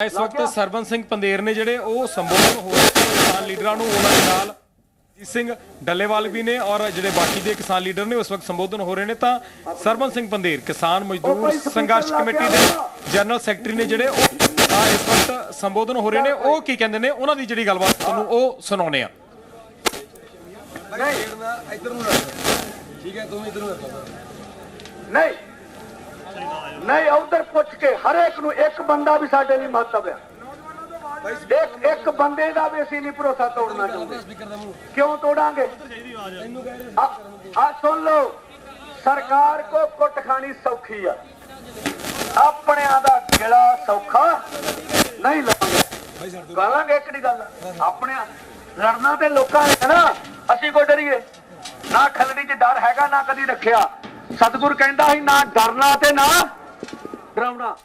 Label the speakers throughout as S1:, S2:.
S1: ਇਸ ਵਕਤ ਸਰਬਨ ਸਿੰਘ ਪੰਦੇਰ ਨੇ ਜਿਹੜੇ ਉਹ ਸੰਬੋਧਨ ਹੋ ਰਹੇ ਨੇ ਕਿਸਾਨ ਲੀਡਰਾਂ ਨੂੰ ਉਹਨਾਂ ਦੇ ਨਾਲ ਜੀ ਸਿੰਘ ਡੱਲੇਵਾਲ ਵੀ ਨੇ ਔਰ ਜਿਹੜੇ ਬਾਕੀ ਦੇ ਕਿਸਾਨ ਲੀਡਰ ਨੇ ਉਸ ਵਕਤ ਸੰਬੋਧਨ ਹੋ ਰਹੇ ਨੇ ਤਾਂ ਸਰਬਨ ਸਿੰਘ ਪੰਦੇਰ ਕਿਸਾਨ ਮਜ਼ਦੂਰ ਸੰਘਰਸ਼ ਕਮੇਟੀ ਦੇ ਜਨਰਲ ਸੈਕਟਰੀ ਨੇ ਜਿਹੜੇ ਉਹ ਆ ਇਸ ਵਕਤ ਸੰਬੋਧਨ ਹੋ ਰਹੇ ਨੇ ਉਹ ਕੀ ਕਹਿੰਦੇ ਨੇ? ਉਹਨਾਂ ਦੀ ਜਿਹੜੀ ਗੱਲਬਾਤ ਤੁਹਾਨੂੰ ਉਹ ਸੁਣਾਉਣੇ ਆ
S2: ਇੱਧਰ ਨੂੰ ਰੱਖ ਠੀਕ ਹੈ। ਤੂੰ ਇੱਧਰ ਨੂੰ ਰੱਖ
S3: ਨਹੀਂ। ਨਹੀਂ, ਉਧਰ ਪੁੱਛ ਕੇ ਹਰੇਕ ਨੂੰ ਇੱਕ ਬੰਦਾ ਵੀ ਸਾਡੇ ਲਈ ਮਹੱਤਵ ਹੈ। ਇੱਕ ਇੱਕ ਬੰਦੇ ਦਾ ਵੀ ਅਸੀਂ ਨਹੀਂ ਭਰੋਸਾ ਤੋੜਨਾ ਚਾਹੁੰਦੇ। ਕਿਉਂ ਤੋੜਾਂਗੇ? ਆ ਸੁਣ ਲਓ, ਸਰਕਾਰ ਕੋ ਕੁੱਟ ਖਾਣੀ ਸੌਖੀ ਆ। ਆਪਣਿਆਂ ਦਾ ਗਿਲਾ ਸੌਖਾ ਨਹੀਂ ਲਾਂਗੇ ਗਾਲਾਂਗੇ ਇੱਕ ਗੱਲ ਆਪਣੇ ਲੜਨਾ ਤੇ ਲੋਕਾਂ ਨੇ ਨਾ, ਅਸੀਂ ਕੋ ਡਰੀਏ ਨਾ ਖਲੜੀ 'ਚ ਡਰ ਹੈਗਾ, ਨਾ ਕਦੀ ਰੱਖਿਆ। ਸਤਿਗੁਰ ਕਹਿੰਦਾ ਸੀ, ਨਾ ਡਰਨਾ ਤੇ ਨਾ ਡਰਾਉਣਾ।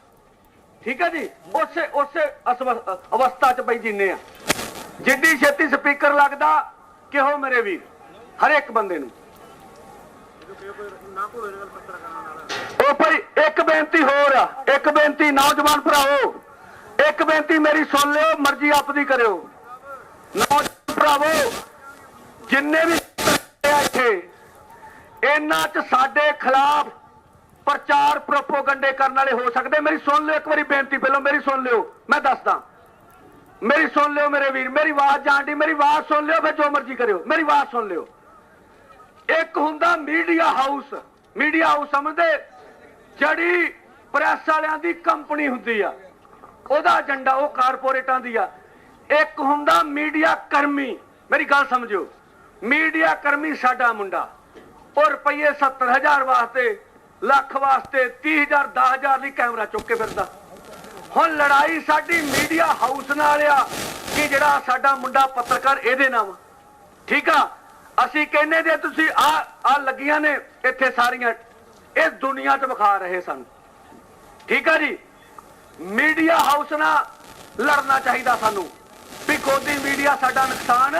S3: ਠੀਕ ਹੈ ਜੀ? ਉਸੇ ਉਸੇ ਅਵਸਥਾ 'ਚ ਪਈ ਜੀਨੇ ਆ। ਜਿੱਡੀ ਛੇਤੀ ਸਪੀਕਰ ਲੱਗਦਾ, ਕਿਹੋ ਮੇਰੇ ਵੀਰ? ਹਰ ਇੱਕ ਬੰਦੇ ਨੂੰ। ਉਹ ਭਾਈ ਇੱਕ ਬੇਨਤੀ ਹੋਰ ਆ। ਇੱਕ ਬੇਨਤੀ ਨੌਜਵਾਨ ਭਰਾਵੋ ਇੱਕ ਬੇਨਤੀ ਮੇਰੀ ਸੁਣ ਲਿਓ, ਮਰਜ਼ੀ ਆਪਦੀ ਕਰਿਓ। ਨੌਜਵਾਨ ਭਰਾਵੋ, ਜਿੰਨੇ ਵੀ ਇਹਨਾਂ 'ਚ ਸਾਡੇ ਖਿਲਾਫ ਪ੍ਰਚਾਰ ਪ੍ਰੋਪੋਗੰਡੇ ਕਰਨ ਵਾਲੇ ਹੋ ਸਕਦੇ। ਮੇਰੀ ਸੁਣ ਲਿਓ ਇੱਕ ਵਾਰੀ ਬੇਨਤੀ ਪਹਿਲਾਂ, ਮੇਰੀ ਸੁਣ ਲਿਓ, ਮੈਂ ਦੱਸਦਾ। ਮੇਰੀ ਸੁਣ ਲਿਓ ਮੇਰੇ ਵੀਰ, ਮੇਰੀ ਆਵਾਜ਼ ਜਾਣਦੀ ਮੇਰੀ ਆਵਾਜ਼ ਸੁਣ ਲਿਓ, ਫਿਰ ਜੋ ਮਰਜ਼ੀ ਕਰਿਓ, ਮੇਰੀ ਆਵਾਜ਼ ਸੁਣ ਲਿਓ। ਇੱਕ ਹੁੰਦਾ ਮੀਡੀਆ ਹਾਊਸ ਮੀਡੀਆ ਹਾਊਸ ਸਮਝਦੇ? ਜਿਹੜੀ ਪ੍ਰੈਸ ਵਾਲਿਆਂ ਦੀ ਕੰਪਨੀ ਹੁੰਦੀ ਆ, ਉਹਦਾ ਏਜੰਡਾ ਉਹ ਕਾਰਪੋਰੇਟਾਂ ਦੀ ਆ। ਇੱਕ ਹੁੰਦਾ ਮੀਡੀਆ ਕਰਮੀ, ਮੇਰੀ ਗੱਲ ਸਮਝਿਓ। ਮੀਡੀਆ ਕਰਮੀ ਸਾਡਾ ਮੁੰਡਾ। ਉਹ ਰੁਪਈਏ 70000 ਵਾਸਤੇ, ਲੱਖ ਵਾਸਤੇ 30000 10000 ਲਈ ਕੈਮਰਾ ਚੁੱਕ ਕੇ ਫਿਰਦਾ। ਹੁਣ ਲੜਾਈ ਸਾਡੀ ਮੀਡੀਆ ਹਾਊਸ ਨਾਲ ਆ ਕਿ ਜਿਹੜਾ ਸਾਡਾ ਮੁੰਡਾ ਪੱਤਰਕਾਰ ਇਹਦੇ ਨਾਲ ਠੀਕ ਆ? ਅਸੀਂ ਕਹਿੰਨੇ ਜੇ ਤੁਸੀਂ ਆ ਆ ਲੱਗੀਆਂ ਨੇ ਇੱਥੇ ਸਾਰੀਆਂ ਇਹ ਦੁਨੀਆ 'ਚ ਵਿਖਾ ਰਹੇ ਸਨ। ਠੀਕ ਆ ਜੀ? ਮੀਡੀਆ ਹਾਊਸ ਨਾਲ ਲੜਨਾ ਚਾਹੀਦਾ ਸਾਨੂੰ। ਵੀ ਗੋਦੀ ਮੀਡੀਆ ਸਾਡਾ ਨੁਕਸਾਨ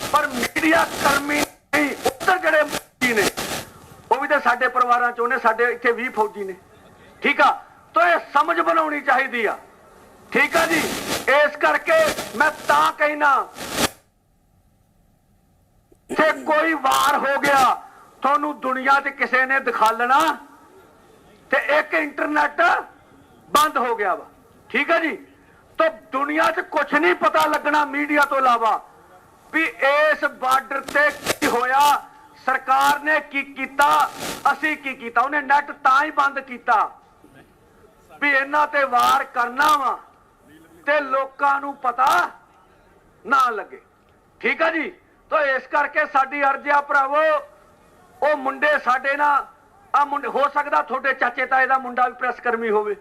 S3: ਪਰ ਮੀਡੀਆ ਕਰਮੀ ਨਹੀਂ ਉੱਧਰ ਜਿਹੜੇ ਫੌਜੀ ਨੇ ਉਹ ਵੀ ਤਾਂ ਸਾਡੇ ਪਰਿਵਾਰਾਂ ਚੋਂ ਨੇ, ਸਾਡੇ ਇੱਥੇ 20 ਫੌਜੀ ਨੇ। ਠੀਕ ਆ? ਤਾਂ ਇਹ ਸਮਝ ਬਣਾਉਣੀ ਚਾਹੀਦੀ ਆ। ਠੀਕ ਆ ਜੀ? ਇਸ ਕਰਕੇ ਮੈਂ ਤਾਂ ਕਹਿਣਾ ਤੇ ਕੋਈ ਵਾਰ ਹੋ ਗਿਆ, ਤੁਹਾਨੂੰ ਦੁਨੀਆ ਤੇ ਕਿਸੇ ਨੇ ਦਿਖਾਲਣਾ ਤੇ ਇੱਕ ਇੰਟਰਨੈਟ ਬੰਦ ਹੋ ਗਿਆ ਵਾ। ਠੀਕ ਹੈ ਜੀ? ਤਾਂ ਦੁਨੀਆ 'ਚ ਕੁਝ ਨਹੀਂ ਪਤਾ ਲੱਗਣਾ ਮੀਡੀਆ ਤੋਂ ਇਲਾਵਾ ਵੀ ਇਸ ਬਾਰਡਰ ਤੇ ਕੀ ਹੋਇਆ ਸਰਕਾਰ ਨੇ ਕੀ ਕੀਤਾ? ਅਸੀਂ ਕੀ ਕੀਤਾ? ਉਹਨੇ ਨੈਟ ਤਾਂ ਹੀ ਬੰਦ ਕੀਤਾ ਵੀ ਇਹਨਾਂ ਤੇ ਵਾਰ ਕਰਨਾ ਵਾ ਤੇ ਲੋਕਾਂ ਨੂੰ ਪਤਾ ਨਾ ਲੱਗੇ। ਠੀਕ ਆ ਜੀ? ਤਾਂ ਇਸ ਕਰਕੇ ਸਾਡੀ ਅਰਜ਼ ਆ ਭਰਾਵੋ, ਉਹ ਮੁੰਡੇ ਸਾਡੇ ਨਾਲ ਆ ਮੁੰਡੇ, ਹੋ ਸਕਦਾ ਤੁਹਾਡੇ ਚਾਚੇ ਤਾਏ ਦਾ ਮੁੰਡਾ ਵੀ ਪ੍ਰੈਸ ਕਰਮੀ ਹੋਵੇ।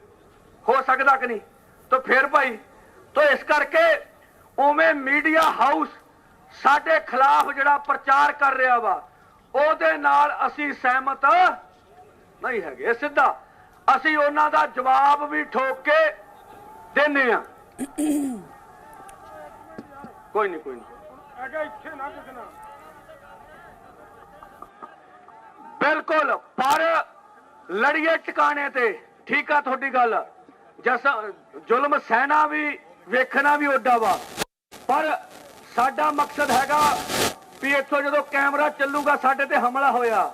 S3: ਹੋ ਸਕਦਾ ਕਿ ਨਹੀਂ? ਤਾਂ ਫਿਰ ਭਾਈ, ਤਾਂ ਇਸ ਕਰਕੇ ਉਵੇਂ ਮੀਡੀਆ ਹਾਊਸ ਸਾਡੇ ਖਿਲਾਫ ਜਿਹੜਾ ਪ੍ਰਚਾਰ ਕਰ ਰਿਹਾ ਵਾ ਉਹਦੇ ਨਾਲ ਅਸੀਂ ਸਹਿਮਤ ਨਹੀਂ ਹੈਗੇ। ਸਿੱਧਾ ਅਸੀਂ ਉਹਨਾਂ ਦਾ ਜਵਾਬ ਵੀ ਠੋਕ ਕੇ ਦਿੰਨੇ ਆ ਕੋਈ ਨਹੀਂ ਕੋਈ ਨਹੀਂ। ਬਿਲਕੁਲ ਪਰ ਲੜੀਏ ਟਿਕਾਣੇ ਤੇ। ਠੀਕ ਆ ਤੁਹਾਡੀ ਗੱਲ। ਜਸ ਜ਼ੁਲਮ ਸਹਿਣਾ ਵੀ ਵੇਖਣਾ ਵੀ ਓਡਾ ਵਾ। ਪਰ ਸਾਡਾ ਮਕਸਦ ਹੈਗਾ ਵੀ ਇੱਥੋਂ ਜਦੋਂ ਕੈਮਰਾ ਚੱਲੂਗਾ, ਸਾਡੇ ਤੇ ਹਮਲਾ ਹੋਇਆ।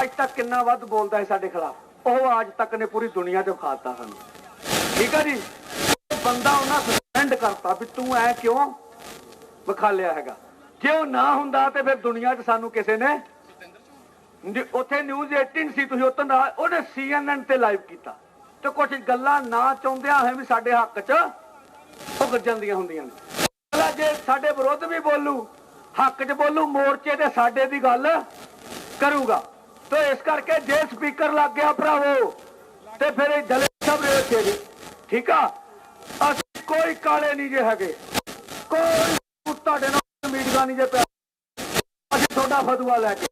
S3: ਅੱਜ ਤੱਕ ਕਿੰਨਾ ਵੱਧ ਬੋਲਦਾ ਹੈ ਸਾਡੇ ਖਿਲਾਫ। ਉਹ ਅੱਜ ਤੱਕ ਨੇ ਪੂਰੀ ਦੁਨੀਆ 'ਚ ਵਿਖਾਤਾ ਸਾਨੂੰ। ਠੀਕ ਹੈ ਜੀ? ਬੰਦਾ ਉਹਨਾਂ ਸਸਪੈਂਡ ਕਰਤਾ ਵੀ ਤੂੰ ਐ ਕਿਉਂ ਵਿਖਾ ਲਿਆ ਹੈਗਾ। ਜੇ ਉਹ ਨਾ ਹੁੰਦਾ ਤੇ ਫਿਰ ਦੁਨੀਆ 'ਚ ਸਾਨੂੰ ਕਿਸੇ ਨੇ ਉੱਥੇ ਨਿਊਜ਼ 18 ਸੀ, ਤੁਸੀਂ ਉੱਥੇ ਨਾਲ ਉਹਨੇ CNN ਤੇ ਲਾਈਵ ਕੀਤਾ। ਤੇ ਕੁਝ ਗੱਲਾਂ ਨਾ ਚਾਹੁੰਦਿਆਂ ਹੋਏ ਵੀ ਸਾਡੇ ਹੱਕ 'ਚ ਉਹ ਗੱਜ ਜਾਂਦੀਆਂ ਹੁੰਦੀਆਂ ਨੇ। ਜੇ ਸਾਡੇ ਵਿਰੁੱਧ ਵੀ ਬੋਲੂ ਹੱਕ 'ਚ ਬੋਲੂ, ਮੋਰਚੇ ਤੇ ਸਾਡੇ ਦੀ ਗੱਲ ਕਰੂਗਾ। ਤੇ ਇਸ ਕਰਕੇ ਜੇ ਸਪੀਕਰ ਲੱਗ ਗਿਆ ਭਰਾਵੋ, ਤੇ ਫਿਰ ਇਹ ਦਲੇ ਸਭ ਦੇ ਜੀ ਠੀਕ ਆ? ਅਸੀਂ ਕੋਈ ਕਾਲੇ ਨਹੀਂ ਜੇ ਹੈਗੇ। ਕੋਈ ਤੁਹਾਡੇ ਨਾਲ ਮੀਡੀਆ ਨਹੀਂ ਜੇ ਪਿਆ ਅਸੀਂ ਤੁਹਾਡਾ ਫਤਵਾ ਲੈ ਕੇ,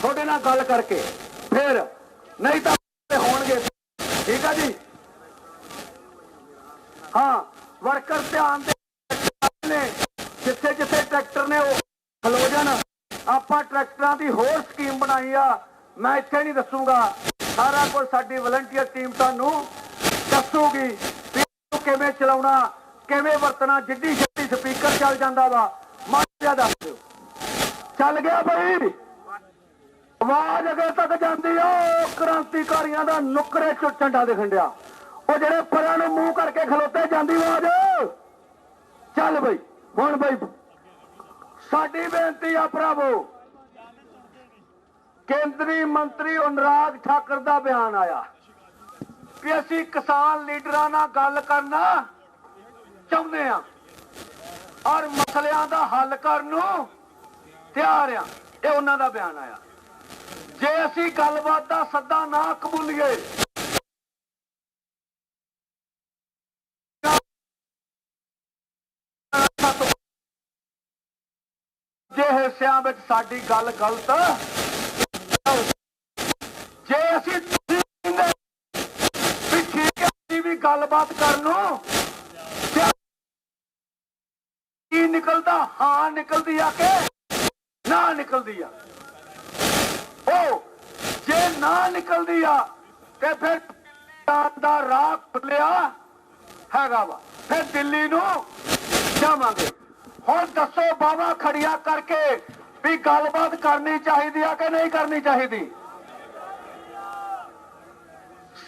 S3: ਤੁਹਾਡੇ ਨਾਲ ਗੱਲ ਕਰਕੇ, ਫਿਰ ਨਹੀਂ ਤਾਂ ਹੋਣਗੇ। ਠੀਕ ਆ ਜੀ? ਹਾਂ ਵਰਕਰ ਧਿਆਨ ਦੇ ਨੇ ਜਿੱਥੇ ਜਿੱਥੇ ਟਰੈਕਟਰ ਨੇ ਉਹ ਖਲੋ ਜਾਣ ਆਪਾਂ ਟਰੈਕਟਰਾਂ ਦੀ ਹੋਰ ਸਕੀਮ ਬਣਾਈ ਆ, ਮੈਂ ਇੱਥੇ ਨਹੀਂ ਦੱਸੂਗਾ। ਸਾਰਾ ਕੁਝ ਸਾਡੀ ਵਲੰਟੀਅਰ ਟੀਮ ਤੁਹਾਨੂੰ ਦੱਸੂਗੀ ਵੀ ਕਿਵੇਂ ਚਲਾਉਣਾ, ਕਿਵੇਂ ਵਰਤਣਾ, ਜਿੱਡੀ ਛੇਤੀ ਸਪੀਕਰ ਚੱਲ ਜਾਂਦਾ ਵਾ। ਮਾਝਾ ਦੱਸ ਦਿਓ। ਚੱਲ ਗਿਆ ਬਈ। ਆਵਾਜ਼ ਅਗੇ ਤੱਕ ਜਾਂਦੀ ਆ ਕ੍ਰਾਂਤੀਕਾਰੀਆਂ ਦਾ ਨੁਕਰੇ ਚੋਂ ਝੰਡਾ ਦਿਖਣ ਡਿਆ। ਉਹ ਜਿਹੜੇ ਪਰਾਂ ਨੂੰ ਮੂੰਹ ਕਰਕੇ ਖਲੋਤੇ ਜਾਂਦੀ ਆਵਾਜ਼। ਚੱਲ ਬਈ, ਹੁਣ ਬਈ। ਸਾਡੀ ਬੇਨਤੀ ਆ, ਭਰਾਵੋ ਕੇਂਦਰੀ ਮੰਤਰੀ ਅਨੁਰਾਗ ਠਾਕਰ ਦਾ ਬਿਆਨ ਆਇਆ ਕਿ ਅਸੀਂ ਕਿਸਾਨ ਲੀਡਰਾਂ ਨਾਲ ਗੱਲ ਕਰਨਾ ਚਾਹੁੰਦੇ ਆ ਔਰ ਮਸਲਿਆਂ ਦਾ ਹੱਲ ਕਰਨ ਨੂੰ ਤਿਆਰ ਆ ਇਹ ਉਹਨਾਂ ਦਾ ਬਿਆਨ ਆਇਆ। ਜੇ ਅਸੀਂ ਗੱਲਬਾਤ ਦਾ ਸੱਦਾ ਨਾ ਕਬੂਲੀਏ, ਜੇ ਹਿੱਸਿਆਂ ਵਿੱਚ ਸਾਡੀ ਗੱਲ ਗਲਤ ਗੱਲਬਾਤ ਕਰਨ ਨੂੰ ਕੀ ਨਿਕਲਦਾ, ਹਾਂ ਨਿਕਲਦੀ ਆ ਕੇ ਨਾ ਨਿਕਲਦੀ ਆ। ਉਹ ਜੇ ਨਾ ਨਿਕਲਦੀ ਆ, ਤੇ ਫਿਰ ਦਾ ਰਾਹ ਖੁੱਲਿਆ ਹੈਗਾ ਵਾ। ਫਿਰ ਦਿੱਲੀ ਨੂੰ ਜਾਵਾਂਗੇ। ਹੁਣ ਦੱਸੋ ਬਾਵਾ ਖੜੀਆਂ ਕਰਕੇ ਵੀ ਗੱਲਬਾਤ ਕਰਨੀ ਚਾਹੀਦੀ ਆ ਕਿ ਨਹੀਂ ਕਰਨੀ ਚਾਹੀਦੀ?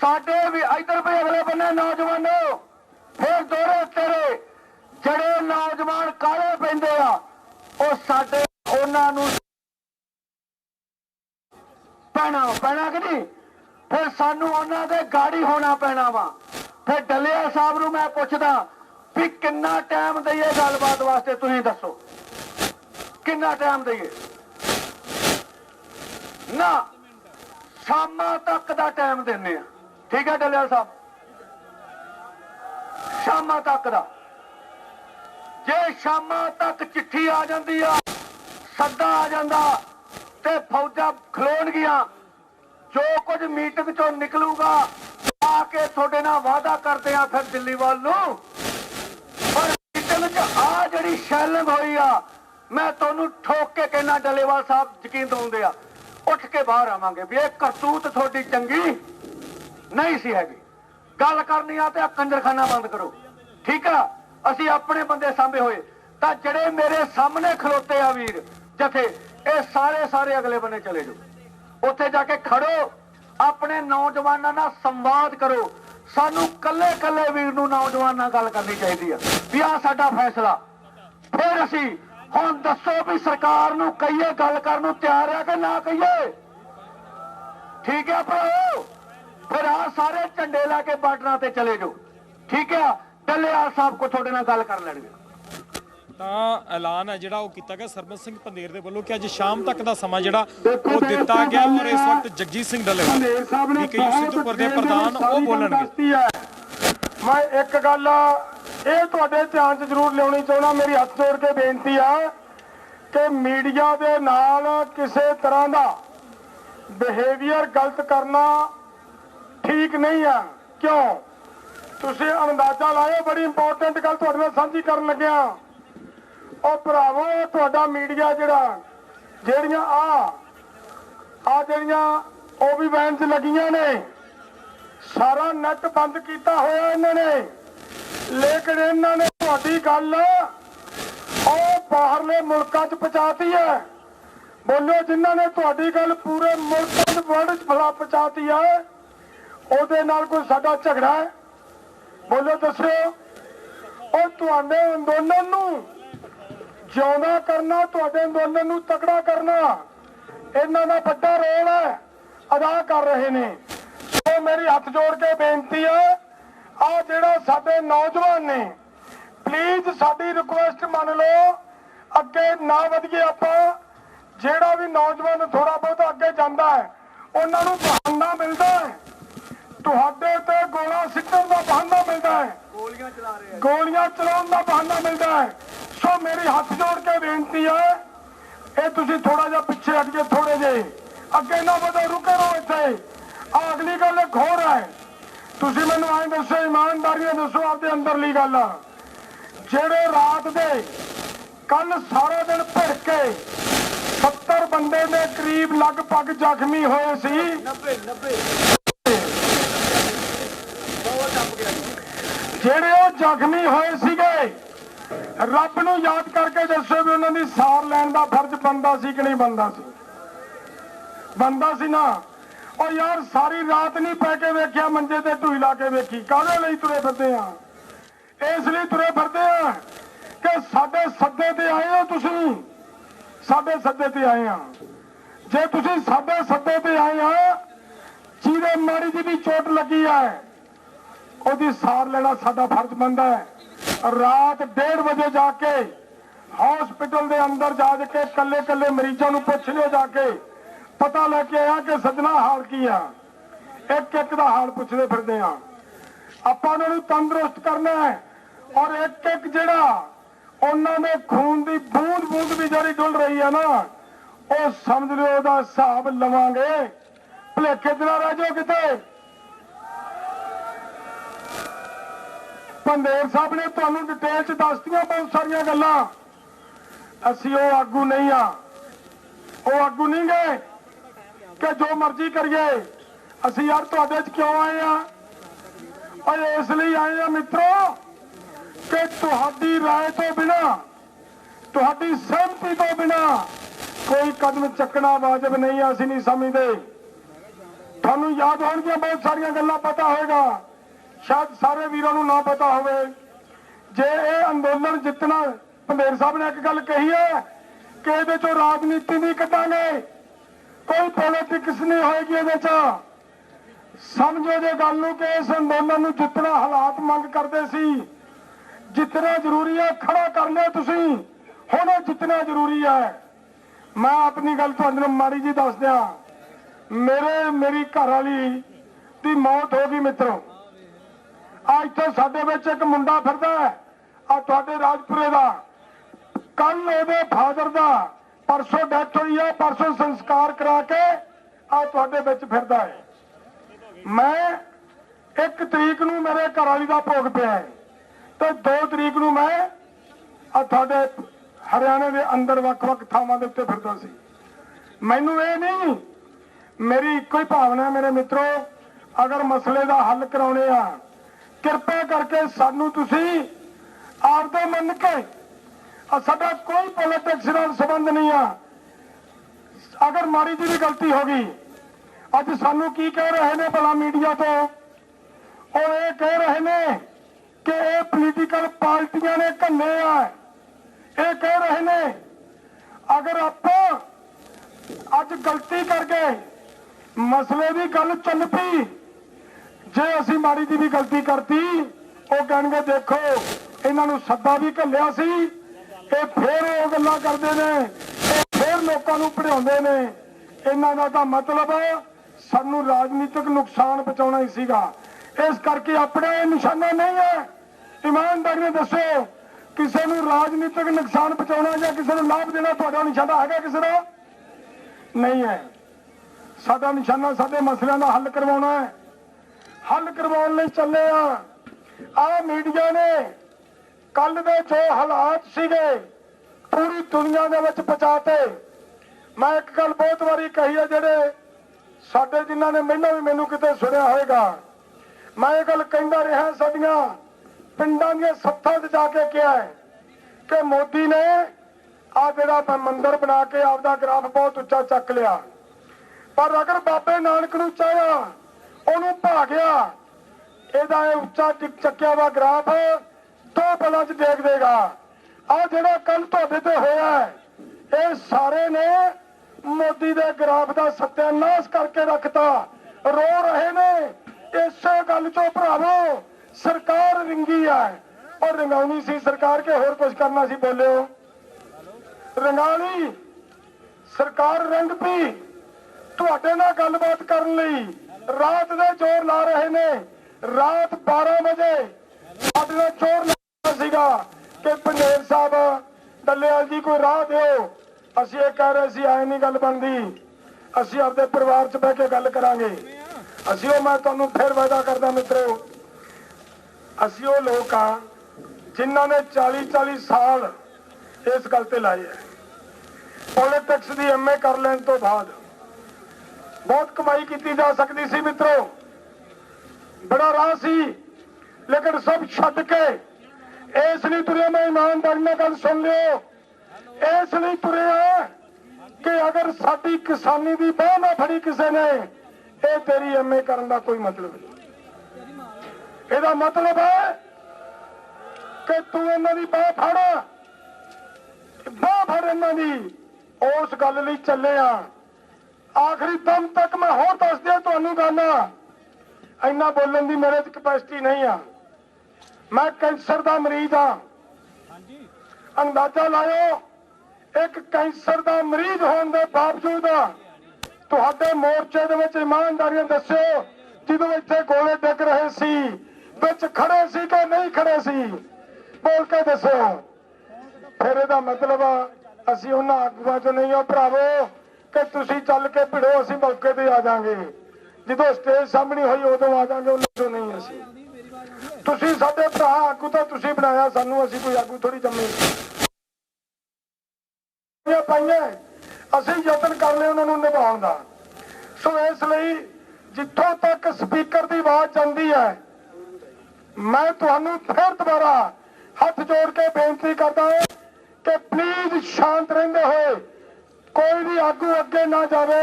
S3: ਸਾਡੇ ਵੀ ਇਧਰ ਵੀ ਅਗਲੇ ਬੰਨੇ ਨੌਜਵਾਨੋ, ਫਿਰ ਦੋਰੇ ਤੇਰੇ, ਜਿਹੜੇ ਨੌਜਵਾਨ ਕਾਲੇ ਪੈਂਦੇ ਆ, ਉਹ ਸਾਡੇ, ਉਹਨਾਂ ਨੂੰ ਪੈਣਾ ਪੈਣਾ ਕਿ ਨਹੀਂ? ਫਿਰ ਸਾਨੂੰ ਉਹਨਾਂ ਦੇ ਗਾੜੀ ਹੋਣਾ ਪੈਣਾ ਵਾ। ਫਿਰ ਡੱਲਿਆ ਸਾਹਿਬ ਨੂੰ ਮੈਂ ਪੁੱਛਦਾ ਵੀ ਕਿੰਨਾ ਟਾਈਮ ਦਈਏ ਗੱਲਬਾਤ ਵਾਸਤੇ, ਤੁਸੀਂ ਦੱਸੋ। ਕਿੰਨਾ ਟਾਈਮ ਦਈਏ? ਨਾ, ਸ਼ਾਮਾਂ ਤੱਕ ਦਾ ਟਾਈਮ ਦਿੰਨੇ ਆ। ਠੀਕ ਹੈ ਡੱਲਿਆ ਸਾਹਿਬ? ਸ਼ਾਮਾਂ ਤੱਕ ਦਾ। ਜੇ ਸ਼ਾਮਾਂ ਤੱਕ ਚਿੱਠੀ ਆ ਜਾਂਦੀ ਆ, ਸੱਦਾ ਆ ਜਾਂਦਾ ਤੇ ਫੌਜਾਂ ਖਲੋਣਗੀਆਂ, ਜੋ ਕੁਝ ਮੀਟਿੰਗ ਚੋਂ ਨਿਕਲੂਗਾ, ਆ ਕੇ ਤੁਹਾਡੇ ਨਾਲ ਵਾਅਦਾ ਕਰਦੇ ਆ ਫਿਰ ਦਿੱਲੀ ਵੱਲ ਨੂੰ। ਪਰ ਮੀਟਿੰਗ 'ਚ ਆ ਜਿਹੜੀ ਸ਼ੈਲਿੰਗ ਹੋਈ ਆ, ਮੈਂ ਤੁਹਾਨੂੰ ਠੋਕ ਕੇ ਕਹਿਣਾ, ਡੱਲੇਵਾਲ ਸਾਹਿਬ ਯਕੀਨ ਦਵਾਉਂਦੇ ਆ, ਉੱਠ ਕੇ ਬਾਹਰ ਆਵਾਂਗੇ ਵੀ ਇਹ ਕਰਤੂਤ ਤੁਹਾਡੀ ਚੰਗੀ ਨਹੀਂ ਸੀ ਹੈਗੀ। ਗੱਲ ਕਰਨੀ ਆ ਤੇ ਆ ਕੰਜਰਖਾਨਾ ਬੰਦ ਕਰੋ। ਠੀਕ ਆ? ਅਸੀਂ ਆਪਣੇ ਬੰਦੇ ਸਾਂਭੇ ਹੋਏ। ਤਾਂ ਜਿਹੜੇ ਮੇਰੇ ਸਾਹਮਣੇ ਖਲੋਤੇ ਆ ਵੀਰ, ਜਥੇ, ਇਹ ਸਾਰੇ ਸਾਰੇ ਅਗਲੇ ਬੰਨੇ ਚਲੇ ਜਾਓ। ਉੱਥੇ ਜਾ ਕੇ ਖੜੋ। ਆਪਣੇ ਨੌਜਵਾਨਾਂ ਨਾਲ ਸੰਵਾਦ ਕਰੋ। ਸਾਨੂੰ ਕੱਲੇ ਕੱਲੇ ਵੀਰ ਨੂੰ ਨੌਜਵਾਨ ਨਾਲ ਗੱਲ ਕਰਨੀ ਚਾਹੀਦੀ ਆ। ਵੀ ਆ ਸਾਡਾ ਫੈਸਲਾ। ਫਿਰ ਅਸੀਂ ਹੁਣ ਦੱਸੋ ਵੀ ਸਰਕਾਰ ਨੂੰ ਕਹੀਏ ਗੱਲ ਕਰਨ ਨੂੰ ਤਿਆਰ ਆ ਕਿ ਨਾ ਕਹੀਏ? ਠੀਕ ਹੈ ਭਰਾਓ ਫਿਰ ਆ ਸਾਰੇ ਝੰਡੇ ਲਾ ਕੇ ਬਾਰਡਰਾਂ ਤੇ ਚਲੇ ਜਾਓ। ਠੀਕ ਹੈ? ਡੱਲੇਵਾਲ ਸਾਹਿਬ ਕੋ ਤੁਹਾਡੇ ਨਾਲ ਗੱਲ ਕਰ ਲੈਣਗੇ।
S1: ਤਾਂ ਐਲਾਨ ਹੈ ਜਿਹੜਾ ਉਹ ਕੀਤਾ ਗਿਆ ਸਰਬਤ ਸਿੰਘ ਪੰਦੇਰ ਦੇ ਵੱਲੋਂ ਕਿ ਅੱਜ ਸ਼ਾਮ ਤੱਕ ਦਾ ਸਮਾਂ ਜਿਹੜਾ ਉਹ ਦਿੱਤਾ ਗਿਆ ਔਰ ਇਸ ਵਕਤ ਜਗਜੀਤ ਸਿੰਘ ਡੱਲੇਵਾਲ
S4: ਹੰਦੇਰ ਸਾਹਿਬ ਨੇ
S1: ਵੀ ਕਈ ਸਿੱਧੂਪੁਰ ਦੇ ਪ੍ਰਧਾਨ ਉਹ ਬੋਲਣਗੇ।
S4: ਮੈਂ ਇੱਕ ਗੱਲ ਇਹ ਤੁਹਾਡੇ ਧਿਆਨ 'ਚ ਜ਼ਰੂਰ ਲਿਆਉਣੀ ਚਾਹੁੰਦਾ ਮੇਰੀ ਹੱਥ ਜੋੜ ਕੇ ਬੇਨਤੀ ਆ ਕਿ ਮੀਡੀਆ ਦੇ ਨਾਲ ਕਿਸੇ ਤਰ੍ਹਾਂ ਦਾ ਬਿਹੇਵੀਅਰ ਗਲਤ ਕਰਨਾ ਠੀਕ ਨਹੀਂ ਆ। ਕਿਉਂ? ਤੁਸੀਂ ਅੰਦਾਜ਼ਾ ਲਾਇਓ, ਬੜੀ ਇੰਪੋਰਟੈਂਟ ਗੱਲ ਤੁਹਾਡੇ ਨਾਲ ਸਾਂਝੀ ਕਰਨ ਲੱਗਿਆ। ਉਹ ਭਰਾਵੋ, ਤੁਹਾਡਾ ਮੀਡੀਆ ਜਿਹੜਾ, ਜਿਹੜੀਆਂ ਆ ਆ ਜਿਹੜੀਆਂ ਉਹ ਵੀ ਵੈਨ 'ਚ ਲੱਗੀਆਂ ਨੇ। ਸਾਰਾ ਨੈਟ ਬੰਦ ਕੀਤਾ ਹੋਇਆ ਇਹਨਾਂ ਨੇ। ਲੇਕਿਨ ਇਹਨਾਂ ਨੇ ਤੁਹਾਡੀ ਗੱਲ ਉਹ ਬਾਹਰਲੇ ਮੁਲਕਾਂ 'ਚ ਪਹੁੰਚਾਤੀ ਹੈ। ਬੋਲੋ, ਜਿਨ੍ਹਾਂ ਨੇ ਤੁਹਾਡੀ ਗੱਲ ਪੂਰੇ ਮੁਲਕ 'ਚ ਵਰਲਡ 'ਚ ਫਲਾ ਪਹੁੰਚਾਤੀ ਹੈ। ਉਹਦੇ ਨਾਲ ਕੋਈ ਸਾਡਾ ਝਗੜਾ ਹੈ? ਬੋਲੋ ਦੱਸਿਓ ਉਹ ਤੁਹਾਡੇ ਅੰਦੋਲਨ ਨੂੰ ਜਿਉਂਦਾ ਕਰਨਾ, ਤੁਹਾਡੇ ਅੰਦੋਲਨ ਨੂੰ ਤਕੜਾ ਕਰਨਾ, ਇਹਨਾਂ ਦਾ ਵੱਡਾ ਰੋਲ ਹੈ, ਅਦਾ ਕਰ ਰਹੇ ਨੇ। ਸੋ ਮੇਰੀ ਹੱਥ ਜੋੜ ਕੇ ਬੇਨਤੀ ਹੈ, ਆ ਜਿਹੜਾ ਸਾਡੇ ਨੌਜਵਾਨ ਨੇ ਪਲੀਜ਼ ਸਾਡੀ ਰਿਕੁਐਸਟ ਮੰਨ ਲਓ, ਅੱਗੇ ਨਾ ਵਧੀਏ ਆਪਾਂ, ਜਿਹੜਾ ਵੀ ਨੌਜਵਾਨ ਥੋੜਾ ਬਹੁਤ ਅੱਗੇ ਜਾਂਦਾ ਹੈ, ਉਹਨਾਂ ਨੂੰ ਬਹਾਨਾ ਮਿਲਦਾ ਹੈ। ਤੁਹਾਡੇ ਤੇ ਗੋਲਾ ਸਿੱਟਣ ਦਾ ਬਹਾਨਾ ਮਿਲਦਾ ਹੈ।
S3: ਗੋਲੀਆਂ ਚਲਾ ਰਹੇ
S4: ਗੋਲੀਆਂ ਚਲਾਉਣ ਦਾ ਬਹਾਨਾ ਮਿਲਦਾ ਹੈ। ਸੋ ਮੇਰੀ ਹੱਥ ਜੋੜ ਕੇ ਬੇਨਤੀ ਹੈ ਇਹ ਤੁਸੀਂ ਥੋੜਾ ਜਿਹਾ ਪਿੱਛੇ ਹਟ ਕੇ ਥੋੜੇ ਜੇ ਅੱਗੇ ਨਾ ਵਧੋ ਰੁਕੇ ਰਹੋ ਇੱਥੇ। ਆ ਅਗਲੀ ਗੱਲ ਇੱਕ ਹੋਰ ਹੈ। ਤੁਸੀਂ ਮੈਨੂੰ ਐਂ ਦੱਸੋ ਇਮਾਨਦਾਰੀ ਨਾਲ ਦੱਸੋ ਆਪਦੇ ਅੰਦਰਲੀ ਗੱਲ। ਜਿਹੜੇ ਰਾਤ ਦੇ ਕੱਲ ਸਾਰਾ ਦਿਨ ਭਿੜ ਕੇ 70 ਬੰਦੇ ਦੇ ਕਰੀਬ ਲਗਭਗ ਜ਼ਖਮੀ ਹੋਏ ਸੀ
S3: 90 90 ਬਹੁਤ ਟੱਪ ਗਿਆ
S4: ਜਿਹੜੇ ਉਹ ਜ਼ਖਮੀ ਹੋਏ ਸੀਗੇ, ਰੱਬ ਨੂੰ ਯਾਦ ਕਰਕੇ ਦੱਸੋ ਵੀ ਉਹਨਾਂ ਦੀ ਸਾਰ ਲੈਣ ਦਾ ਫਰਜ਼ ਬਣਦਾ ਸੀ ਕਿ ਨਹੀਂ ਬਣਦਾ ਸੀ। ਬੰਦਾ ਸੀ ਨਾ। ਉਹ ਯਾਰ ਸਾਰੀ ਰਾਤ ਨਹੀਂ ਪੈ ਕੇ ਵੇਖਿਆ, ਮੰਜੇ ਤੇ ਢੂਈ ਲਾ ਕੇ ਵੇਖੀ। ਕਾਹਦੇ ਲਈ ਤੁਰੇ ਫਿਰਦੇ ਆ? ਇਸ ਲਈ ਤੁਰੇ ਫਿਰਦੇ ਆ ਕਿ ਸਾਡੇ ਸੱਦੇ ਤੇ ਆਏ ਹੋ ਤੁਸੀਂ। ਸਾਡੇ ਸੱਦੇ ਤੇ ਆਏ ਆ। ਜੇ ਤੁਸੀਂ ਸਾਡੇ ਸੱਦੇ ਤੇ ਆਏ ਆ, ਚੀਰੇ ਮਾੜੀ ਜੀ ਵੀ ਚੋਟ ਲੱਗੀ ਹੈ ਉਹਦੀ ਸਾਰ ਲੈਣਾ ਸਾਡਾ ਫਰਜ਼ ਬਣਦਾ ਹੈ। ਰਾਤ 1:30 ਵਜੇ ਜਾ ਕੇ ਹਸਪੀਟਲ ਦੇ ਅੰਦਰ ਜਾ ਕੇ ਕੱਲੇ ਕੱਲੇ ਮਰੀਜ਼ਾਂ ਨੂੰ ਪੁੱਛ ਲਿਓ ਜਾ ਕੇ ਪਤਾ ਲੈ ਕੇ ਆਇਆ ਕਿ ਸੱਜਣਾ ਹਾਲ ਕੀ ਆ। ਇੱਕ ਇੱਕ ਦਾ ਹਾਲ ਪੁੱਛਦੇ ਫਿਰਦੇ ਆ। ਆਪਾਂ ਉਹਨਾਂ ਨੂੰ ਤੰਦਰੁਸਤ ਕਰਨਾ ਹੈ ਔਰ ਇੱਕ ਇੱਕ ਜਿਹੜਾ ਉਹਨਾਂ ਦੇ ਖੂਨ ਦੀ ਬੂੰਦ ਬੂੰਦ ਵੀ ਜਿਹੜੀ ਡੁੱਲ ਰਹੀ ਆ ਨਾ, ਉਹ ਸਮਝ ਲਿਓ, ਉਹਦਾ ਹਿਸਾਬ ਲਵਾਂਗੇ। ਭਲੇਖੇ ਚ ਨਾ ਰਹਿ ਜਾਓ ਕਿਤੇ। ਪੰਦੇਰ ਸਾਹਿਬ ਨੇ ਤੁਹਾਨੂੰ ਡਿਟੇਲ ਚ ਦੱਸਤੀਆਂ ਬਹੁਤ ਸਾਰੀਆਂ ਗੱਲਾਂ ਅਸੀਂ ਉਹ ਆਗੂ ਨਹੀਂ ਆ ਉਹ ਆਗੂ ਨਹੀਂ ਗਏ ਕਿ ਜੋ ਮਰਜ਼ੀ ਕਰੀਏ ਅਸੀਂ ਯਾਰ ਤੁਹਾਡੇ ਚ ਕਿਉਂ ਆਏ ਆ ਓਏ ਇਸ ਲਈ ਆਏ ਆ ਮਿੱਤਰੋ ਕਿ ਤੁਹਾਡੀ رائے ਤੋਂ ਬਿਨਾ ਤੁਹਾਡੀ ਸਹਿਮਤੀ ਤੋਂ ਬਿਨਾ ਕੋਈ ਕਦਮ ਚੱਕਣਾ ਵਾਜਬ ਨਹੀਂ ਆ, ਅਸੀਂ ਨਹੀਂ ਸਮਝਦੇ ਤੁਹਾਨੂੰ ਯਾਦ ਹੋਣਗੀਆਂ ਬਹੁਤ ਸਾਰੀਆਂ ਗੱਲਾਂ ਪਤਾ ਹੋਵੇਗਾ ਸ਼ਾਇਦ ਸਾਰੇ ਵੀਰਾਂ ਨੂੰ ਨਾ ਪਤਾ ਹੋਵੇ। ਜੇ ਇਹ ਅੰਦੋਲਨ ਜਿੱਤਣਾ ਪੰਦੇਰ ਸਾਹਿਬ ਨੇ ਇੱਕ ਗੱਲ ਕਹੀ ਹੈ ਕਿ ਇਹਦੇ ਚੋਂ ਰਾਜਨੀਤੀ ਨਹੀਂ ਕੱਢਾਂਗੇ। ਕੋਈ ਪੋਲਿਟਿਕਸ ਨਹੀਂ ਹੋਏਗੀ ਇਹਦੇ ਚ। ਸਮਝੋ ਜੇ ਗੱਲ ਨੂੰ ਕਿ ਇਸ ਅੰਦੋਲਨ ਨੂੰ ਜਿੱਤਣਾ ਹਾਲਾਤ ਮੰਗ ਕਰਦੇ ਸੀ। ਜਿੱਤਣਾ ਜ਼ਰੂਰੀ ਹੈ, ਖੜਾ ਕਰ ਲਿਆ ਤੁਸੀਂ। ਹੁਣ ਉਹ ਜਿੱਤਣਾ ਜ਼ਰੂਰੀ ਹੈ। ਮੈਂ ਆਪਣੀ ਗੱਲ ਤੁਹਾਨੂੰ ਮਾੜੀ ਜੀ ਦੱਸ ਦਿਆਂ। ਮੇਰੇ, ਮੇਰੀ ਘਰ ਵਾਲੀ ਦੀ ਮੌਤ ਹੋ ਗਈ ਮਿੱਤਰੋ। ਆ ਇੱਥੇ ਸਾਡੇ ਵਿੱਚ ਇੱਕ ਮੁੰਡਾ ਫਿਰਦਾ ਹੈ। ਆ ਤੁਹਾਡੇ ਰਾਜਪੁਰੇ ਦਾ। ਕੱਲ ਉਹਦੇ ਫਾਦਰ ਦਾ ਪਰਸੋਂ ਡੈਥ ਹੋਈ ਹੈ ਪਰਸੋਂ ਸੰਸਕਾਰ ਕਰਾ ਕੇ ਆ ਤੁਹਾਡੇ ਵਿੱਚ ਫਿਰਦਾ ਹੈ। ਮੈਂ ਇੱਕ ਤਰੀਕ ਨੂੰ ਮੇਰੇ ਘਰ ਵਾਲੀ ਦਾ ਭੋਗ ਪਿਆ ਹੈ। ਤੇ 2 ਤਰੀਕ ਨੂੰ ਮੈਂ ਆ ਤੁਹਾਡੇ ਹਰਿਆਣੇ ਦੇ ਅੰਦਰ ਵੱਖ-ਵੱਖ ਥਾਵਾਂ ਦੇ ਉੱਤੇ ਫਿਰਦਾ ਸੀ। ਮੈਨੂੰ ਇਹ ਨਹੀਂ, ਮੇਰੀ ਇੱਕੋ ਹੀ ਭਾਵਨਾ ਮੇਰੇ ਮਿੱਤਰੋ, ਅਗਰ ਮਸਲੇ ਦਾ ਹੱਲ ਕਰਾਉਣੇ ਆ ਕਿਰਪਾ ਕਰਕੇ ਸਾਨੂੰ ਤੁਸੀਂ ਆਪਦੇ ਮੰਨ ਕੇ ਸਾਡਾ ਕੋਈ ਪੋਲਿਟਿਕਸ ਨਾਲ ਸੰਬੰਧ ਨਹੀਂ ਆ। ਅਗਰ ਮਾੜੀ ਜੀ ਵੀ ਗਲਤੀ ਹੋ ਗਈ, ਅੱਜ ਸਾਨੂੰ ਕੀ ਕਹਿ ਰਹੇ ਨੇ ਭਲਾ ਮੀਡੀਆ ਤੋਂ? ਉਹ ਇਹ ਕਹਿ ਰਹੇ ਨੇ ਕਿ ਇਹ ਪੋਲੀਟੀਕਲ ਪਾਰਟੀਆਂ ਨੇ ਘੰਨੇ ਆ। ਇਹ ਕਹਿ ਰਹੇ ਨੇ, ਅਗਰ ਆਪਾਂ ਅੱਜ ਗਲਤੀ ਕਰ ਗਏ ਮਸਲੇ ਦੀ ਗੱਲ ਚੱਲ ਪਈ ਜੇ ਅਸੀਂ ਮਾੜੀ ਦੀ ਵੀ ਗਲਤੀ ਕਰਤੀ, ਉਹ ਕਹਿਣਗੇ, ਦੇਖੋ, ਇਹਨਾਂ ਨੂੰ ਸੱਦਾ ਵੀ ਘੱਲਿਆ ਸੀ, ਇਹ ਫੇਰ ਉਹ ਗੱਲਾਂ ਕਰਦੇ ਨੇ, ਇਹ ਫੇਰ ਲੋਕਾਂ ਨੂੰ ਪੜਾਉਂਦੇ ਨੇ। ਇਹਨਾਂ ਦਾ ਤਾਂ ਮਤਲਬ ਸਾਨੂੰ ਰਾਜਨੀਤਿਕ ਨੁਕਸਾਨ ਪਹੁੰਚਾਉਣਾ ਹੀ ਸੀਗਾ। ਇਸ ਕਰਕੇ ਆਪਣਾ ਇਹ ਨਿਸ਼ਾਨਾ ਨਹੀਂ ਹੈ। ਇਮਾਨਦਾਰੀ ਨੇ ਦੱਸੋ, ਕਿਸੇ ਨੂੰ ਰਾਜਨੀਤਿਕ ਨੁਕਸਾਨ ਪਹੁੰਚਾਉਣਾ ਜਾਂ ਕਿਸੇ ਨੂੰ ਲਾਭ ਦੇਣਾ, ਤੁਹਾਡਾ ਨਿਸ਼ਾਨਾ ਹੈਗਾ ਕਿਸੇ ਦਾ? ਨਹੀਂ ਹੈ। ਸਾਡਾ ਨਿਸ਼ਾਨਾ ਸਾਡੇ ਮਸਲਿਆਂ ਦਾ ਹੱਲ ਕਰਵਾਉਣਾ ਹੈ। ਹੱਲ ਕਰਵਾਉਣ ਲਈ ਚੱਲੇ ਆ। ਆ ਮੀਡੀਆ ਨੇ ਕੱਲ ਦੇ ਜੋ ਹਾਲਾਤ ਸੀਗੇ, ਪੂਰੀ ਦੁਨੀਆ ਦੇ ਵਿੱਚ ਪਹੁੰਚਾਤੇ ਮੈਂ ਇੱਕ ਗੱਲ ਬਹੁਤ ਵਾਰੀ ਕਹੀ ਹੈ ਜਿਹੜੇ ਸਾਡੇ ਜਿਨ੍ਹਾਂ ਨੇ ਮੈਨੂੰ ਵੀ ਮੈਨੂੰ ਕਿਤੇ ਸੁਣਿਆ ਹੋਵੇਗਾ ਮੈਂ ਇਹ ਗੱਲ ਕਹਿੰਦਾ ਰਿਹਾ ਸਾਡੀਆਂ ਪਿੰਡਾਂ ਦੀਆਂ ਸੱਥਾਂ ਚ ਜਾ ਕੇ ਕਿਹਾ ਕਿ ਮੋਦੀ ਨੇ ਆ ਜਿਹੜਾ ਮੰਦਿਰ ਬਣਾ ਕੇ ਆਪਦਾ ਗ੍ਰਾਫ ਬਹੁਤ ਉੱਚਾ ਚੱਕ ਲਿਆ। ਪਰ ਅਗਰ ਬਾਬੇ ਨਾਨਕ ਨੂੰ ਚਾਹਿਆ ਉਹਨੂੰ ਭਾ ਗਿਆ। ਇਹਦਾ ਇਹ ਉੱਚਾ ਚੱਕਿਆ ਵਾ ਗ੍ਰਾਫ। ਦੋ ਪਲਾਂ 'ਚ ਦੇਖ ਦੇਗਾ। ਆ ਜਿਹੜਾ ਕੱਲ ਤੁਹਾਡੇ ਤੇ ਹੋਇਆ ਇਹ ਸਾਰੇ ਨੇ ਮੋਦੀ ਦੇ ਗ੍ਰਾਫ ਦਾ ਸਤਿਆਨਾਸ਼ ਕਰਕੇ ਰੱਖਤਾ। ਰੋ ਰਹੇ ਨੇ। ਇਸੇ ਗੱਲ 'ਚੋਂ ਭਰਾਵੋ, ਸਰਕਾਰ ਰਿੰਗੀ ਹੈ ਔਰ ਰੰਗਾਉਣੀ ਸੀ ਸਰਕਾਰ ਕੇ ਹੋਰ ਕੁਝ ਕਰਨਾ ਸੀ ਬੋਲਿਓ? ਰੰਗਾਲੀ, ਸਰਕਾਰ ਰੰਗ ਪੀ। ਤੁਹਾਡੇ ਨਾਲ ਗੱਲਬਾਤ ਕਰਨ ਲਈ ਰਾਤ ਦੇ ਜ਼ੋਰ ਲਾ ਰਹੇ ਨੇ। ਰਾਤ 12 ਵਜੇ ਸਾਡੇ ਨਾਲ ਜ਼ੋਰ ਲਾ ਸੀਗਾ ਕਿ ਪੰਜੇਰ ਸਾਹਿਬ, ਡੱਲੇਵਾਲ ਜੀ ਕੋਈ ਰਾਹ ਦਿਓ। ਅਸੀਂ ਇਹ ਕਹਿ ਰਹੇ ਸੀ, ਐ ਨਹੀਂ ਗੱਲ ਬਣਦੀ। ਅਸੀਂ ਆਪਦੇ ਪਰਿਵਾਰ 'ਚ ਬਹਿ ਕੇ ਗੱਲ ਕਰਾਂਗੇ। ਅਸੀਂ ਉਹ, ਮੈਂ ਤੁਹਾਨੂੰ ਫਿਰ ਵਾਅਦਾ ਕਰਦਾ ਮਿੱਤਰੋ, ਅਸੀਂ ਉਹ ਲੋਕ ਆ ਜਿਨ੍ਹਾਂ ਨੇ 40 40 ਸਾਲ ਇਸ ਗੱਲ ਤੇ ਲਾਏ ਹੈ। ਪੋਲਿਟਿਕਸ ਦੀ ਐਮਏ ਕਰ ਲੈਣ ਤੋਂ ਬਾਅਦ ਬਹੁਤ ਕਮਾਈ ਕੀਤੀ ਜਾ ਸਕਦੀ ਸੀ ਮਿੱਤਰੋ। ਬੜਾ ਰਾਹ ਸੀ, ਲੇਕਿਨ ਸਭ ਛੱਡ ਕੇ ਇਸ ਲਈ ਤੁਰਿਆ ਮੈਂ ਇਮਾਨਦਾਰੀ ਨਾਲ ਗੱਲ ਸੁਣ ਲਿਓ। ਇਸ ਲਈ ਤੁਰਿਆ ਕਿ ਅਗਰ ਸਾਡੀ ਕਿਸਾਨੀ ਦੀ ਬਾਹ ਨਾ ਫੜੀ ਕਿਸੇ ਨੇ, ਇਹ ਤੇਰੀ ਐਮਏ ਕਰਨ ਦਾ ਕੋਈ ਮਤਲਬ ਨਹੀਂ। ਇਹਦਾ ਮਤਲਬ ਹੈ ਕਿ ਤੂੰ ਇਹਨਾਂ ਦੀ ਬਾਹ ਫੜ। ਬਾਹ ਫੜ ਇਹਨਾਂ ਦੀ। ਉਸ ਗੱਲ ਲਈ ਚੱਲੇ ਆ। ਆਖਰੀ ਦਮ ਤੱਕ ਮੈਂ ਹੋਰ ਦੱਸ ਦਿਆਂ ਤੁਹਾਨੂੰ ਗੱਲ ਇੰਨਾ ਬੋਲਣ ਦੀ ਮੇਰੇ 'ਚ ਕਪੈਸਿਟੀ ਨਹੀਂ ਆ। ਮੈਂ ਕੈਂਸਰ ਦਾ ਮਰੀਜ਼ ਆ ਅੰਦਾਜ਼ਾ ਲਾਇਓ ਇੱਕ ਕੈਂਸਰ ਦਾ ਮਰੀਜ਼ ਹੋਣ ਦੇ ਬਾਵਜੂਦ ਤੁਹਾਡੇ ਮੋਰਚੇ ਦੇ ਵਿੱਚ ਇਮਾਨਦਾਰੀ ਨਾਲ ਦੱਸਿਓ ਜਦੋਂ ਇੱਥੇ ਗੋਲੇ ਡਿੱਗ ਰਹੇ ਸੀ ਵਿੱਚ ਖੜੇ ਸੀ ਕਿ ਨਹੀਂ ਖੜੇ ਸੀ ਬੋਲ ਕੇ ਦੱਸਿਓ ਫਿਰ ਇਹਦਾ ਮਤਲਬ ਅਸੀਂ ਉਹਨਾਂ ਆਗੂਆਂ ਚੋਂ ਨਹੀਂ ਆ ਭਰਾਵੋ। ਕਿ ਤੁਸੀਂ ਚੱਲ ਕੇ ਭਿੜੋ, ਅਸੀਂ ਮੌਕੇ ਤੇ ਆ ਜਾਾਂਗੇ ਜਦੋਂ ਸਟੇਜ ਸਾਹਮਣੇ ਹੋਈ, ਉਦੋਂ ਆ ਜਾਾਂਗੇ ਉਹਨਾਂ ਨਹੀਂ ਅਸੀਂ। ਤੁਸੀਂ ਸਾਡੇ ਭਰਾ ਆਗੂ ਤਾਂ ਤੁਸੀਂ ਬਣਾਇਆ, ਸਾਨੂੰ ਅਸੀਂ ਕੋਈ ਆਗੂ ਥੋੜੀ ਜੰਮੇ। ਪਾਈਆਂ, ਅਸੀਂ ਯਤਨ ਕਰ ਲਏ ਉਹਨਾਂ ਨੂੰ ਨਿਭਾਉਣ ਦਾ। ਸੋ ਇਸ ਲਈ ਜਿੱਥੋਂ ਤੱਕ ਸਪੀਕਰ ਦੀ ਆਵਾਜ਼ ਜਾਂਦੀ ਹੈ, ਮੈਂ ਤੁਹਾਨੂੰ ਫਿਰ ਦੁਬਾਰਾ ਹੱਥ ਜੋੜ ਕੇ ਬੇਨਤੀ ਕਰਦਾ ਹਾਂ ਕਿ ਪਲੀਜ਼ ਸ਼ਾਂਤ ਰਹਿੰਦੇ ਹੋਏ ਕੋਈ ਵੀ ਆਗੂ ਅੱਗੇ ਨਾ ਜਾਵੇ,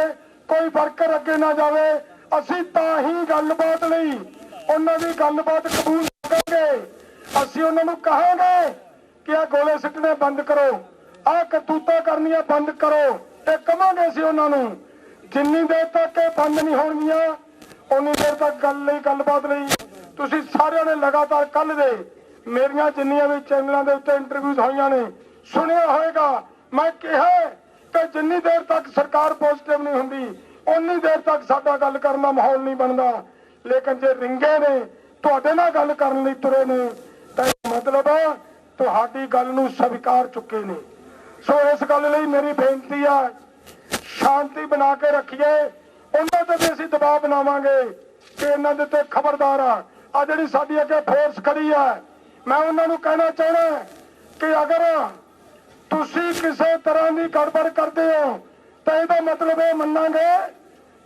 S4: ਕੋਈ ਵਰਕਰ ਅੱਗੇ ਨਾ ਜਾਵੇ, ਅਸੀਂ ਤਾਂ ਹੀ ਗੱਲਬਾਤ ਲਈ ਉਹਨਾਂ ਦੀ ਗੱਲਬਾਤ ਕਬੂਲ ਕਰਾਂਗੇ। ਅਸੀਂ ਉਹਨਾਂ ਨੂੰ ਕਹਾਂਗੇ ਕਿ ਇਹ ਗੋਲੇ ਸਿੱਟਣੇ ਬੰਦ ਕਰੋ, ਆਹ ਕਰਤੂਤਾਂ ਕਰਨੀਆਂ ਬੰਦ ਕਰੋ ਤੇ ਕਵਾਂਗੇ ਅਸੀਂ ਉਹਨਾਂ ਨੂੰ, ਜਿੰਨੀ ਦੇਰ ਤੱਕ ਇਹ ਬੰਦ ਨਹੀਂ ਹੋਣਗੀਆਂ ਉਨੀ ਦੇਰ ਤੱਕ ਗੱਲ ਲਈ ਗੱਲਬਾਤ ਲਈ। ਤੁਸੀਂ ਸਾਰਿਆਂ ਨੇ ਲਗਾਤਾਰ ਕੱਲ ਦੇ ਮੇਰੀਆਂ ਜਿੰਨੀਆਂ ਵੀ ਚੈਨਲਾਂ ਦੇ ਉੱਤੇ ਇੰਟਰਵਿਊਜ਼ ਹੋਈਆਂ ਨੇ, ਸੁਣਿਆ ਹੋਵੇਗਾ ਮੈਂ ਕਿਹਾ ਕਿ ਜਿੰਨੀ ਦੇਰ ਤੱਕ ਸਰਕਾਰ ਪੋਜ਼ਿਟਿਵ ਨਹੀਂ ਹੁੰਦੀ ਉਨੀ ਦੇਰ ਤੱਕ ਸਾਡਾ ਗੱਲ ਕਰਨ ਦਾ ਮਾਹੌਲ ਨਹੀਂ ਬਣਦਾ। ਲੇਕਿਨ ਜੇ ਰਿੰਗੇ ਨੇ, ਤੁਹਾਡੇ ਨਾਲ ਗੱਲ ਕਰਨ ਲਈ ਤੁਰੇ ਨੇ, ਤਾਂ ਮਤਲਬ ਹੈ ਤੁਹਾਡੀ ਗੱਲ ਨੂੰ ਸਵੀਕਾਰ ਚੁੱਕੇ ਨੇ। ਸੋ ਇਸ ਗੱਲ ਲਈ ਮੇਰੀ ਬੇਨਤੀ ਆ, ਸ਼ਾਂਤੀ ਬਣਾ ਕੇ ਰੱਖੀਏ। ਉਹਨਾਂ ਤੇ ਵੀ ਅਸੀਂ ਦਬਾਅ ਬਣਾਵਾਂਗੇ ਕਿ ਇਹਨਾਂ ਦੇ ਤੇ ਖਬਰਦਾਰ ਆ। ਆ ਜਿਹੜੀ ਸਾਡੀ ਅੱਗੇ ਫੋਰਸ ਖੜੀ ਆ, ਮੈਂ ਉਹਨਾਂ ਨੂੰ ਕਹਿਣਾ ਚਾਹਣਾ ਕਿ ਅਗਰ ਤੁਸੀਂ ਕਿਸੇ ਤਰ੍ਹਾਂ ਦੀ ਗੜਬੜ ਕਰਦੇ ਹੋ, ਤਾਂ ਇਹਦਾ ਮਤਲਬ ਇਹ ਮੰਨਾਂਗੇ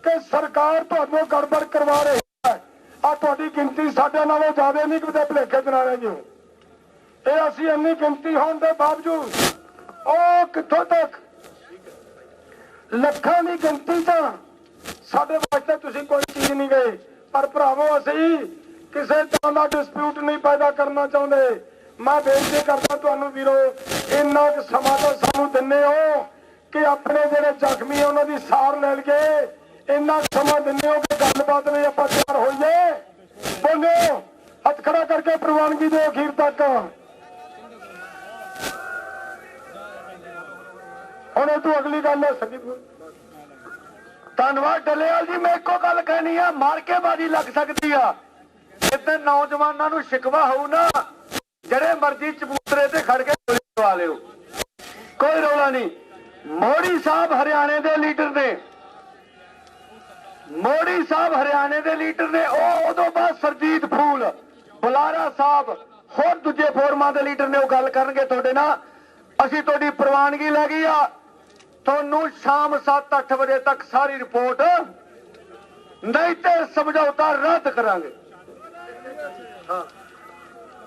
S4: ਕਿ ਸਰਕਾਰ ਤੁਹਾਨੂੰ ਗੜਬੜ ਕਰਵਾ ਰਹੀ ਹੈ। ਆ ਤੁਹਾਡੀ ਗਿਣਤੀ ਸਾਡੇ ਨਾਲੋਂ ਜ਼ਿਆਦਾ ਨਹੀਂ ਕਿਤੇ ਭਲੇਖੇ ਚ ਨਾ ਰਹਿ ਜਿਓ। ਇਹ ਅਸੀਂ ਇੰਨੀ ਗਿਣਤੀ ਹੋਣ ਦੇ ਬਾਵਜੂਦ, ਉਹ ਕਿੱਥੋਂ ਤੱਕ? ਲੱਖਾਂ ਦੀ ਗਿਣਤੀ ਤਾਂ ਸਾਡੇ ਵਾਸਤੇ ਤੁਸੀਂ ਕੋਈ ਚੀਜ਼ ਨਹੀਂ ਗਏ। ਪਰ ਭਰਾਵੋ, ਅਸੀਂ ਕਿਸੇ ਤਰ੍ਹਾਂ ਦਾ ਡਿਸਪਿਊਟ ਨਹੀਂ ਪੈਦਾ ਕਰਨਾ ਚਾਹੁੰਦੇ। ਮੈਂ ਬੇਨਤੀ ਕਰਦਾ ਤੁਹਾਨੂੰ ਵੀਰੋ, ਇੰਨਾ ਕੁ ਸਮਾਂ ਤਾਂ ਸਾਨੂੰ ਦਿੰਨੇ ਹੋ ਕਿ ਆਪਣੇ ਜਿਹੜੇ ਜ਼ਖਮੀ ਆ, ਉਹਨਾਂ ਦੀ ਸਾਰ ਲੈ ਲਈਏ। ਇੰਨਾ ਕੁ ਸਮਾਂ ਦਿੰਨੇ ਹੋ ਕਿ ਗੱਲਬਾਤ ਲਈ ਆਪਾਂ ਤਿਆਰ ਹੋਈਏ। ਬੋਲਿਓ ਹੱਥ ਖੜਾ ਕਰਕੇ ਪ੍ਰਵਾਨਗੀ ਦਿਓ ਅਖੀਰ ਤੱਕ। ਹੁਣ ਇਹ ਤੋਂ ਅਗਲੀ ਗੱਲ ਹੈ, ਸੰਦੀਪ ਧੰਨਵਾਦ, ਡੱਲੇਵਾਲ ਜੀ, ਮੈਂ ਇੱਕੋ ਗੱਲ ਕਹਿਣੀ ਆ, ਮਾਰ ਕੇ ਬਾਜੀ ਲੱਗ ਸਕਦੀ ਆ। ਇੱਥੇ ਨੌਜਵਾਨਾਂ ਨੂੰ ਸ਼ਿਕਵਾ ਹੋਊ ਨਾ ਜਿਹੜੇ ਮਰਜ਼ੀ ਚਬੂਤਰੇ ਤੇ ਖੜ ਕੇ ਗੋਲੀ ਚਲਾ ਲਿਓ। ਕੋਈ ਰੌਲਾ ਨਹੀਂ। ਮੋੜੀ ਸਾਹਿਬ ਹਰਿਆਣੇ ਦੇ ਲੀਡਰ ਨੇ। ਮੋੜੀ ਸਾਹਿਬ ਹਰਿਆਣੇ ਦੇ ਲੀਡਰ ਨੇ। ਉਹ ਉਦੋਂ ਬਾਅਦ ਸਰਜੀਤ ਫੂਲ, ਬੁਲਾਰਾ ਸਾਹਿਬ, ਹੋਰ ਦੂਜੇ ਫੋਰਮਾਂ ਦੇ ਲੀਡਰ ਨੇ ਉਹ ਗੱਲ ਕਰਨਗੇ ਤੁਹਾਡੇ ਨਾਲ। ਅਸੀਂ ਤੁਹਾਡੀ ਪ੍ਰਵਾਨਗੀ ਲੈ ਗਈ ਆ। ਤੁਹਾਨੂੰ ਸ਼ਾਮ 7-8 ਵਜੇ ਤੱਕ ਸਾਰੀ ਰਿਪੋਰਟ, ਨਹੀਂ ਤੇ ਸਮਝੌਤਾ ਰੱਦ ਕਰਾਂਗੇ। ਹਾਂ